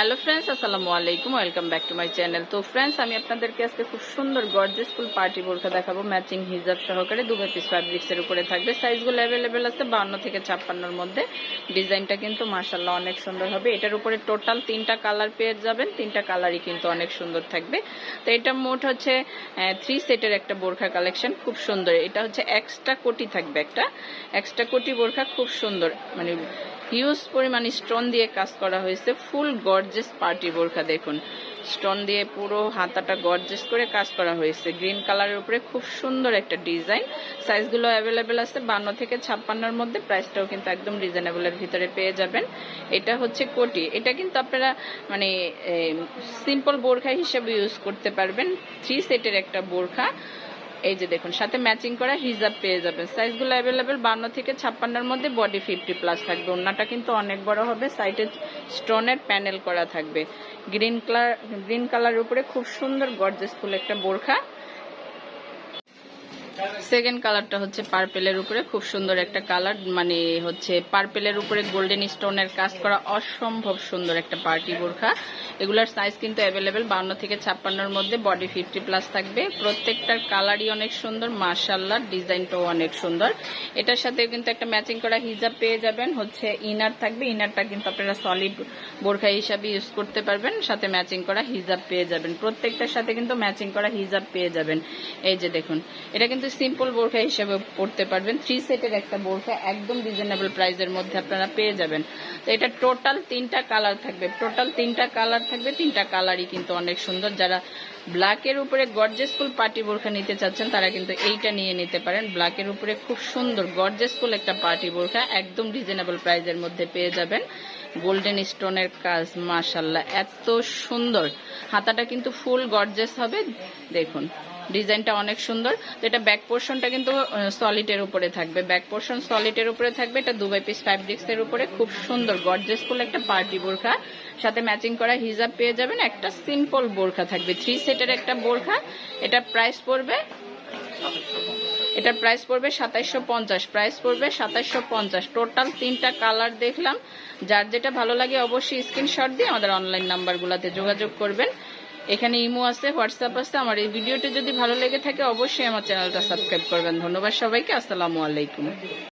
Hello friends আসসালামু আলাইকুম welcome back to my channel তো ফ্রেন্ডস আমি আপনাদেরকে আজকে খুব সুন্দর গর্জেস ফুল পার্টি বোরখা দেখাবো। ম্যাচিং হিজাব সহকারে দুবে পিস ফ্যাব্রিক্সের উপরে থাকবে। সাইজগুলো অ্যাভেলেবেল আছে বান্ন থেকে ছাপ্পান্নর মধ্যে। ডিজাইনটা কিন্তু মার্শাল্লাহ অনেক সুন্দর হবে। এটার উপরে টোটাল তিনটা কালার পেয়ে যাবেন। তিনটা কালারই কিন্তু অনেক সুন্দর থাকবে। তো এটা মোট হচ্ছে থ্রি সেটের একটা বোরখা কালেকশন খুব সুন্দর। এটা হচ্ছে এক্সট্রা কোটি থাকবে একটা। এক্সট্রা কোটি বোরখা খুব সুন্দর। মানে হিউজ পরিমাণ স্টোন দিয়ে কাজ করা হয়েছে। ফুল গর্জেস পার্টি বোরখা দেখুন। স্টোন দিয়ে পুরো হাতাটা গর্জেস করে কাজ করা হয়েছে। গ্রিন কালারের উপরে খুব সুন্দর একটা ডিজাইন। সাইজগুলো অ্যাভেলেবেল আছে। বান্ন থেকে ছাপ্পান্নর মধ্যে প্রাইসটাও কিন্তু একদম রিজনেবলের ভিতরে পেয়ে যাবেন। এটা হচ্ছে কোটি। এটা কিন্তু আপনারা মানে সিম্পল বোরখা হিসেবে ইউজ করতে পারবেন। থ্রি সেটের একটা বোরখা। এই যে দেখুন, সাথে ম্যাচিং করা হিজাব পেয়ে যাবেন। সাইজগুলো অ্যাভেলেবেল বান্ন থেকে ছাপ্পান্নর মধ্যে বডি ফিফটি প্লাস থাকবে। ওনাটা কিন্তু অনেক বড় হবে সাইডে স্টোনের প্যানেল করা থাকবে। গ্রিন কালার গ্রিন কালারের উপরে খুব সুন্দর গর্জেস ফুল একটা বোরখা। সেকেন্ড কালারটা হচ্ছে পার্পেলের উপরে, খুব সুন্দর একটা কালার মানে হচ্ছে পার্পেলের উপরে গোল্ডেন স্টোনের কাজ করা অসম্ভব সুন্দর একটা পার্টি বোরখা। এগুলার সাইজ কিন্তু অ্যাভেলেবেল বান্ন থেকে ছাপ্পান্নর মধ্যে বডি ফিফটি প্লাস থাকবে। প্রত্যেকটার কালারই অনেক সুন্দর মার্শাল্লাহ ডিজাইনটাও অনেক সুন্দর। এটার সাথে কিন্তু একটা ম্যাচিং করা হিজাব পেয়ে যাবেন, হচ্ছে ইনার থাকবে। ইনারটা কিন্তু আপনারা সলিড বোরখা হিসাবে ইউজ করতে পারবেন, সাথে ম্যাচিং করা হিজাব পেয়ে যাবেন। প্রত্যেকটার সাথে কিন্তু ম্যাচিং করা হিজাব পেয়ে যাবেন। এই যে দেখুন, এটা কিন্তু সিম্পল বোরখা হিসেবে পড়তে পারবেন। থ্রি সেটের একটা বোরখা একদম রিজনেবল প্রাইসের মধ্যে আপনারা পেয়ে যাবেন। তো এটা টোটাল তিনটা কালার থাকবে। টোটাল তিনটা কালার থাকবে। তিনটা কালারই কিন্তু অনেক সুন্দর। যারা ব্ল্যাকের উপরে গর্জেসফুল পার্টি বোরখা নিতে চাচ্ছেন, তারা কিন্তু এইটা নিয়ে নিতে পারেন। ব্ল্যাকের উপরে খুব সুন্দর গর্জেসফুল একটা পার্টি বোরখা একদম রিজনেবল প্রাইসের মধ্যে পেয়ে যাবেন। গোল্ডেন স্টোনের কাজ মাশাল্লাহ এত সুন্দর। হাতাটা কিন্তু ফুল গর্জেস হবে। দেখুন ডিজাইনটা অনেক সুন্দর। তো এটা ব্যাক পোর্শনটা কিন্তু সলিডের উপরে থাকবে। ব্যাক পোর্শন সলিডের উপরে থাকবে। এটা দুবাই পিস ফ্যাব্রিক্সের উপরে। খুব সুন্দর গর্জেসফুল একটা পার্টি বোরখা। সাথে ম্যাচিং করা হিজাব পেয়ে যাবেন। একটা সিম্পল বোরখা থাকবে। থ্রি সেটের একটা বোরখা। এটা প্রাইস পড়বে, এটার প্রাইস পড়বে সাতাইশশো পঞ্চাশ। প্রাইস পড়বে সাতাইশশো পঞ্চাশ। টোটাল তিনটা কালার দেখলাম। যার যেটা ভালো লাগে অবশ্যই স্ক্রিনশট দিয়ে আমাদের অনলাইন নাম্বারগুলোতে যোগাযোগ করবেন। এখানে ইমো আছে, হোয়াটসঅ্যাপ আছে, আমার এই ভিডিওটি যদি ভালো লেগে থাকে অবশ্যই আমার চ্যানেলটা সাবস্ক্রাইব করবেন। ধন্যবাদ সবাইকে, আসসালামু আলাইকুম।